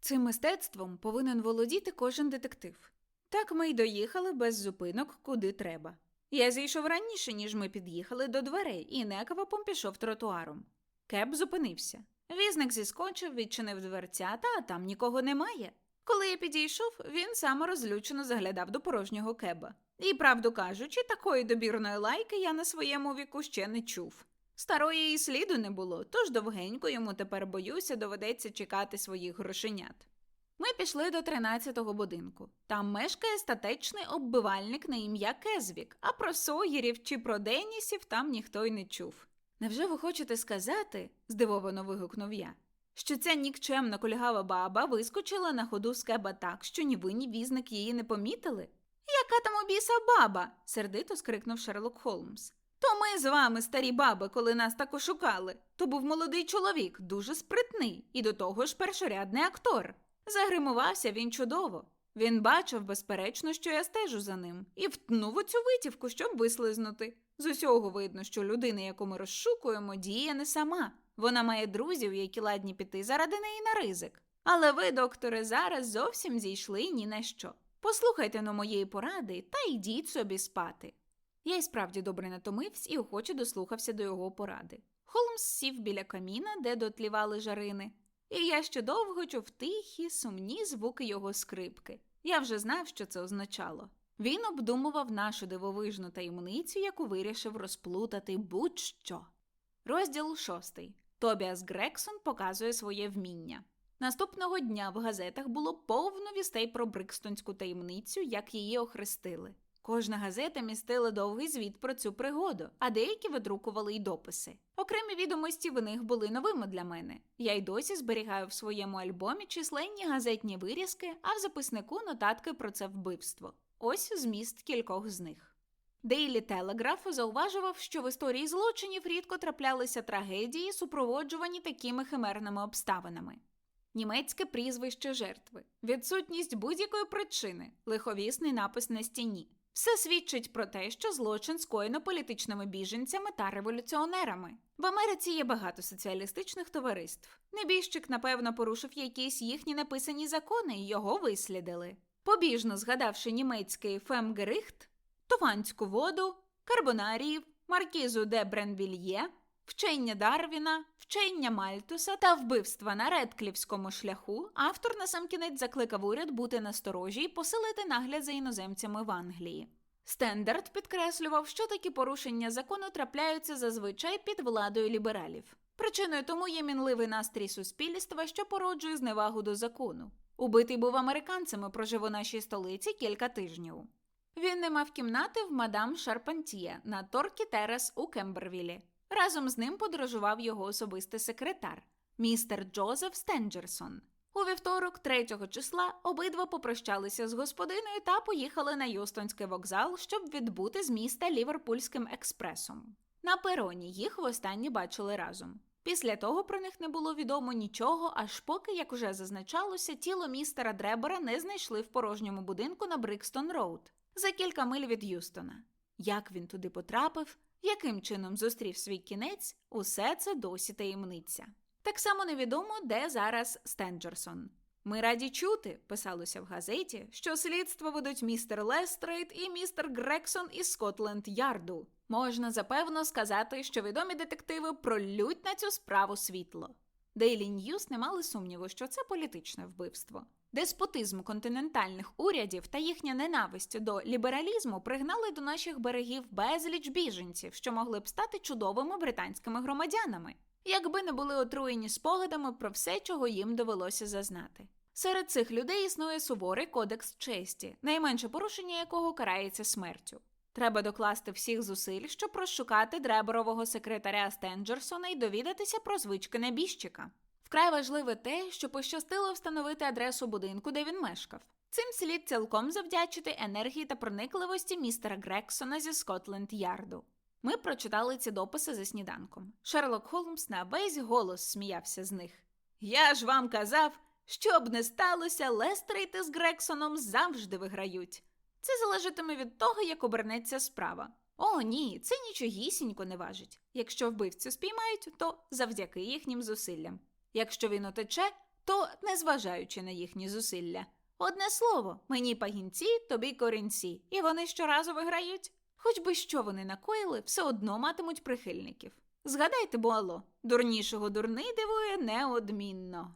Цим мистецтвом повинен володіти кожен детектив. Так ми й доїхали без зупинок, куди треба. Я зійшов раніше, ніж ми під'їхали до дверей, і неквапом пішов тротуаром. Кеп зупинився. Візник зіскочив, відчинив дверцята, а там нікого немає. Коли я підійшов, він саморозлючено заглядав до порожнього кеба. І, правду кажучи, такої добірної лайки я на своєму віку ще не чув. Старої і сліду не було, тож довгенько йому тепер боюся, доведеться чекати своїх грошенят. Ми пішли до 13-го будинку. Там мешкає статечний оббивальник на ім'я Кезвік, а про Согірів чи про Денісів там ніхто й не чув. Невже ви хочете сказати, здивовано вигукнув я, що ця нікчемна кульгава баба вискочила на ходу з кеба так, що ні ви, ні візник її не помітили? Яка там у біса баба? сердито скрикнув Шерлок Холмс. То ми з вами, старі баби, коли нас так ошукали. То був молодий чоловік, дуже спритний, і до того ж першорядний актор. Загримувався він чудово. Він бачив, безперечно, що я стежу за ним, і втнув у цю витівку, щоб вислизнути. З усього видно, що людина, яку ми розшукуємо, діє не сама. Вона має друзів, які ладні піти заради неї на ризик. Але ви, докторе, зараз зовсім зійшли ні на що. Послухайте на моєї поради та йдіть собі спати. Я й справді добре натомився і охоче дослухався до його поради. Холмс сів біля каміна, де дотлівали жарини, і я ще довго чув тихі, сумні звуки його скрипки. Я вже знав, що це означало. Він обдумував нашу дивовижну таємницю, яку вирішив розплутати будь-що. Розділ шостий. Тобіас Грексон показує своє вміння. Наступного дня в газетах було повно вістей про Брикстонську таємницю, як її охрестили. Кожна газета містила довгий звіт про цю пригоду, а деякі видрукували й дописи. Окремі відомості в них були новими для мене. Я й досі зберігаю в своєму альбомі численні газетні вирізки, а в записнику нотатки про це вбивство. Ось зміст кількох з них. Дейлі Телеграф зауважував, що в історії злочинів рідко траплялися трагедії, супроводжувані такими химерними обставинами. Німецьке прізвище жертви, відсутність будь-якої причини, лиховісний напис на стіні. Все свідчить про те, що злочин скоєно політичними біженцями та революціонерами. В Америці є багато соціалістичних товариств. Небіжчик, напевно, порушив якісь їхні написані закони і його вислідили. Побіжно згадавши німецький фемгерихт, туванську воду, карбонаріїв, маркізу де Бренвільє, вчення Дарвіна, вчення Мальтуса та вбивства на Редклівському шляху, автор насамкінець закликав уряд бути насторожі і посилити нагляд за іноземцями в Англії. Стендарт підкреслював, що такі порушення закону трапляються зазвичай під владою лібералів. Причиною тому є мінливий настрій суспільства, що породжує зневагу до закону. Убитий був американцем і прожив у нашій столиці кілька тижнів. Він не мав кімнати в мадам Шарпантіє на Торкі Терес у Кембервілі. Разом з ним подорожував його особистий секретар, містер Джозеф Стенджерсон. У вівторок, 3 числа, обидва попрощалися з господиною та поїхали на Юстонський вокзал, щоб відбути з міста Ліверпульським експресом. На пероні їх востаннє бачили разом. Після того про них не було відомо нічого, аж поки, як уже зазначалося, тіло містера Дребера не знайшли в порожньому будинку на Брикстон Роуд за кілька миль від Юстона. Як він туди потрапив, яким чином зустрів свій кінець, усе це досі таємниця. Так само невідомо, де зараз Стенджерсон. Ми раді чути, писалося в газеті, що слідство ведуть містер Лестрейд і містер Грексон із Скотленд Ярду. Можна запевно сказати, що відомі детективи пролють на цю справу світло. Дейлі Ньюс не мали сумніву, що це політичне вбивство. Деспотизм континентальних урядів та їхня ненависть до лібералізму пригнали до наших берегів безліч біженців, що могли б стати чудовими британськими громадянами, якби не були отруєні спогадами про все, чого їм довелося зазнати. Серед цих людей існує суворий кодекс честі, найменше порушення якого карається смертю. Треба докласти всіх зусиль, щоб розшукати дреборового секретаря Стенджерсона і довідатися про звички небіжчика. Вкрай важливе те, що пощастило встановити адресу будинку, де він мешкав. Цим слід цілком завдячити енергії та проникливості містера Грексона зі Скотленд Ярду. Ми прочитали ці дописи за сніданком. Шерлок Холмс на весь голос сміявся з них. Я ж вам казав, що б не сталося, Лестрейти з Грексоном завжди виграють. Це залежатиме від того, як обернеться справа. О, ні, це нічогісінько не важить. Якщо вбивцю спіймають, то завдяки їхнім зусиллям. Якщо він утече, то незважаючи на їхні зусилля. Одне слово, мені пагінці, тобі корінці, і вони щоразу виграють. Хоч би що вони накоїли, все одно матимуть прихильників. Згадайте, Буало, дурнішого дурний дивує неодмінно.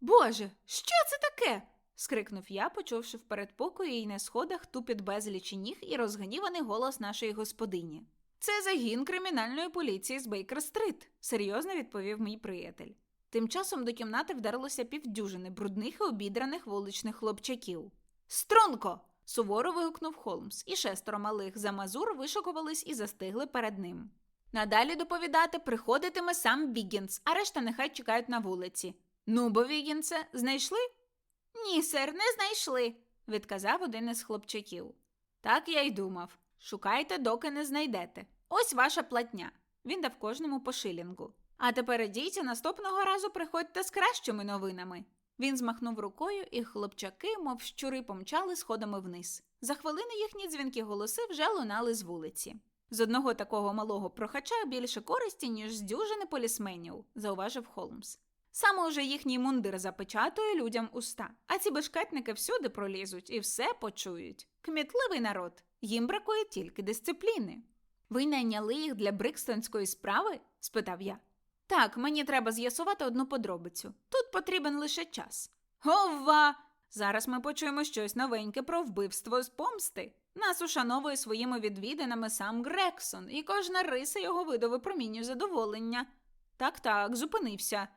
Боже, що це таке? скрикнув я, почувши в передпокої і на сходах тупіт безлічі ніг і розгніваний голос нашої господині. Це загін кримінальної поліції з Бейкер-стрит, серйозно відповів мій приятель. Тим часом до кімнати вдарилося півдюжини брудних і обідраних вуличних хлопчаків. Струнко! суворо вигукнув Холмс, і шестеро малих за мазур вишукувались і застигли перед ним. Надалі доповідати приходитиме сам Вігінс, а решта нехай чекають на вулиці. Ну, бо Вігінсе, знайшли? Ні, сер, не знайшли, відказав один із хлопчаків. Так я й думав. Шукайте, доки не знайдете. Ось ваша платня. Він дав кожному по шилінгу. А тепер ідіть, наступного разу приходьте з кращими новинами. Він змахнув рукою, і хлопчаки, мов щури, помчали сходами вниз. За хвилину їхні дзвінкі голоси вже лунали з вулиці. З одного такого малого прохача більше користі, ніж з дюжини полісменів, зауважив Холмс. Саме уже їхній мундир запечатує людям уста, а ці бешкетники всюди пролізуть і все почують. Кмітливий народ, їм бракує тільки дисципліни. Ви найняли їх для брикстонської справи? спитав я. Так, мені треба з'ясувати одну подробицю. Тут потрібен лише час. Ова! Зараз ми почуємо щось новеньке про вбивство з помсти. Нас ушановує своїми відвідинами сам Грексон, і кожна риса його виду випромінює задоволення. Так, так, зупинився.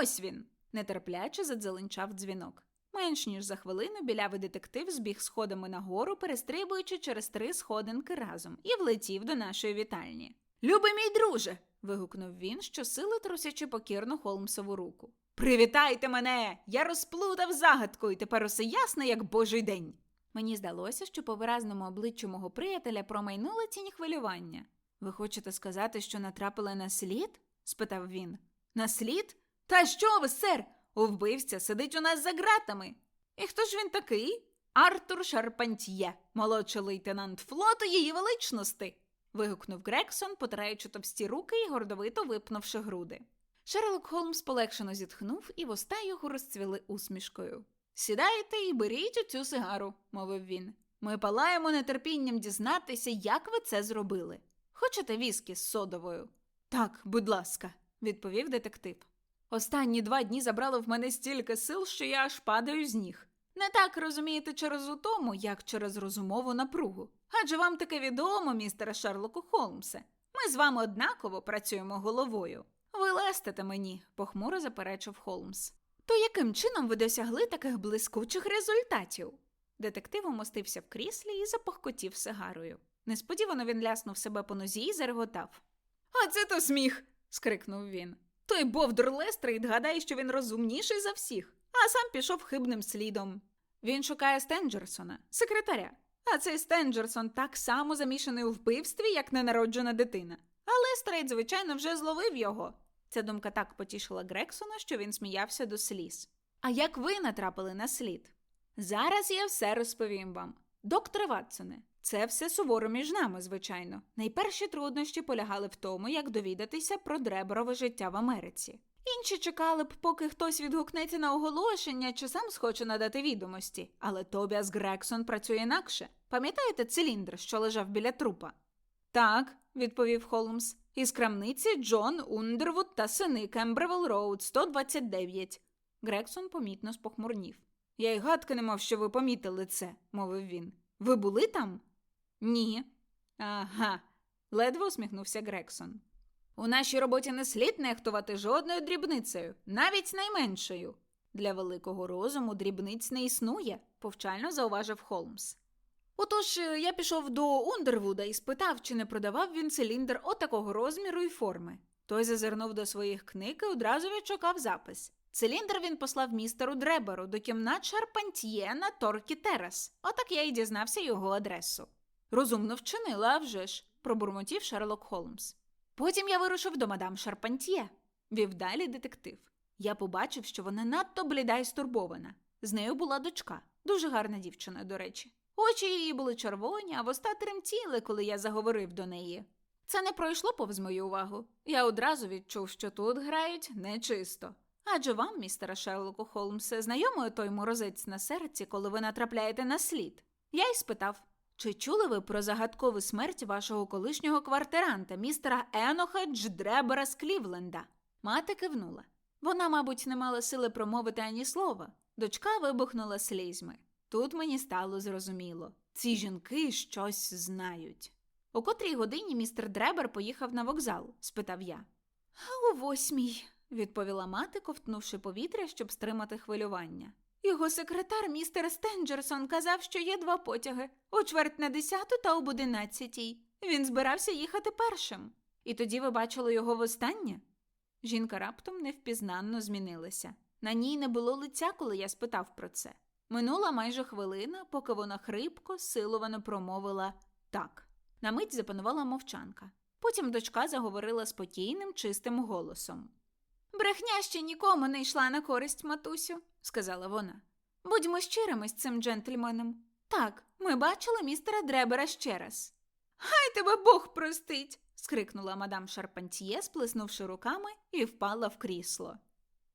Ось він. нетерпляче задзеленчав дзвінок. Менш ніж за хвилину білявий детектив збіг сходами нагору, перестрибуючи через три сходинки разом, і влетів до нашої вітальні. Любий мій друже. Вигукнув він, щосили трусячи покірну Холмсову руку. Привітайте мене! Я розплутав загадку, і тепер усе ясно, як божий день. Мені здалося, що по виразному обличчю мого приятеля промайнула тінь хвилювання. Ви хочете сказати, що натрапили на слід? спитав він. На слід? Та що ви, сер? У вбивця сидить у нас за ґратами. І хто ж він такий? Артур Шарпантьє, молодший лейтенант флоту її величності. Вигукнув Грексон, потираючи товсті руки і гордовито випнувши груди. Шерлок Холмс полегшено зітхнув, і вуста його розцвіли усмішкою. Сідайте і беріть оцю сигару, мовив він. Ми палаємо нетерпінням дізнатися, як ви це зробили. Хочете віскі з содовою? Так, будь ласка, відповів детектив. Останні два дні забрало в мене стільки сил, що я аж падаю з ніг. Не так розумієте через утому, як через розумову напругу. Адже вам таке відомо, містере Шерлоку Холмсе. Ми з вами однаково працюємо головою. Ви лестите мені, похмуро заперечив Холмс. То яким чином ви досягли таких блискучих результатів? Детектив умостився в кріслі і запохкотів сигарою. Несподівано він ляснув себе по нозі і зареготав. А це то сміх. скрикнув він. Той Бовдур Лестрейд гадає, що він розумніший за всіх, а сам пішов хибним слідом. Він шукає Стенджерсона, секретаря. А цей Стенджерсон так само замішаний у вбивстві, як ненароджена дитина. А Лестрейд, звичайно, вже зловив його. Ця думка так потішила Грексона, що він сміявся до сліз. А як ви натрапили на слід? Зараз я все розповім вам. Докторе Ватсоне, це все суворо між нами, звичайно. Найперші труднощі полягали в тому, як довідатися про дреборове життя в Америці. Інші чекали б, поки хтось відгукнеться на оголошення чи сам схоче надати відомості. Але Тобіас Грексон працює інакше. Пам'ятаєте циліндр, що лежав біля трупа? Так, відповів Холмс. Із крамниці Джон Ундервуд та сини Кембревел Роуд 129. Грексон помітно спохмурнів. Я й гадки не мав, що ви помітили це, мовив він. Ви були там? Ні. Ага. ледве усміхнувся Грексон. У нашій роботі не слід нехтувати жодною дрібницею, навіть найменшою. Для великого розуму дрібниць не існує, повчально зауважив Холмс. Отож е, я пішов до Ундервуда і спитав, чи не продавав він циліндр отакого розміру і форми. Той зазирнув до своїх книг і одразу відшукав запис. Циліндр він послав містеру Дреберу до кімнат Шарпантьє на Торкі Терас. Отак я й дізнався його адресу. Розумно вчинила, вже ж, пробурмотів Шерлок Холмс. Потім я вирушив до мадам Шарпантьє, вів далі детектив. Я побачив, що вона надто бліда і стурбована. З нею була дочка, дуже гарна дівчина, до речі. Очі її були червоні, а вуста тремтіли, коли я заговорив до неї. Це не пройшло повз мою увагу. Я одразу відчув, що тут грають нечисто. Адже вам, містере Шерлоку Холмсе, знайомий той морозець на серці, коли ви натрапляєте на слід. Я й спитав, чи чули ви про загадкову смерть вашого колишнього квартиранта, містера Еноха Дждребера з Клівленда? Мати кивнула. Вона, мабуть, не мала сили промовити ані слова. Дочка вибухнула слізьми. Тут мені стало зрозуміло. Ці жінки щось знають. У котрій годині містер Дребер поїхав на вокзал? спитав я. «А У восьмій, відповіла мати, ковтнувши повітря, щоб стримати хвилювання. Його секретар, містер Стенджерсон, казав, що є два потяги у чверть на десяту та об одинадцятій. Він збирався їхати першим. І тоді ви бачили його востаннє? Жінка раптом невпізнанно змінилася. На ній не було лиця, коли я спитав про це. Минула майже хвилина, поки вона хрипко, силовано промовила так. На мить запанувала мовчанка. Потім дочка заговорила спокійним, чистим голосом. Брехня ще нікому не йшла на користь, матусю, сказала вона. Будьмо щирими з цим джентльменом. Так, ми бачили містера Дребера ще раз. Хай тебе Бог простить. скрикнула мадам Шарпантьє, сплеснувши руками, і впала в крісло.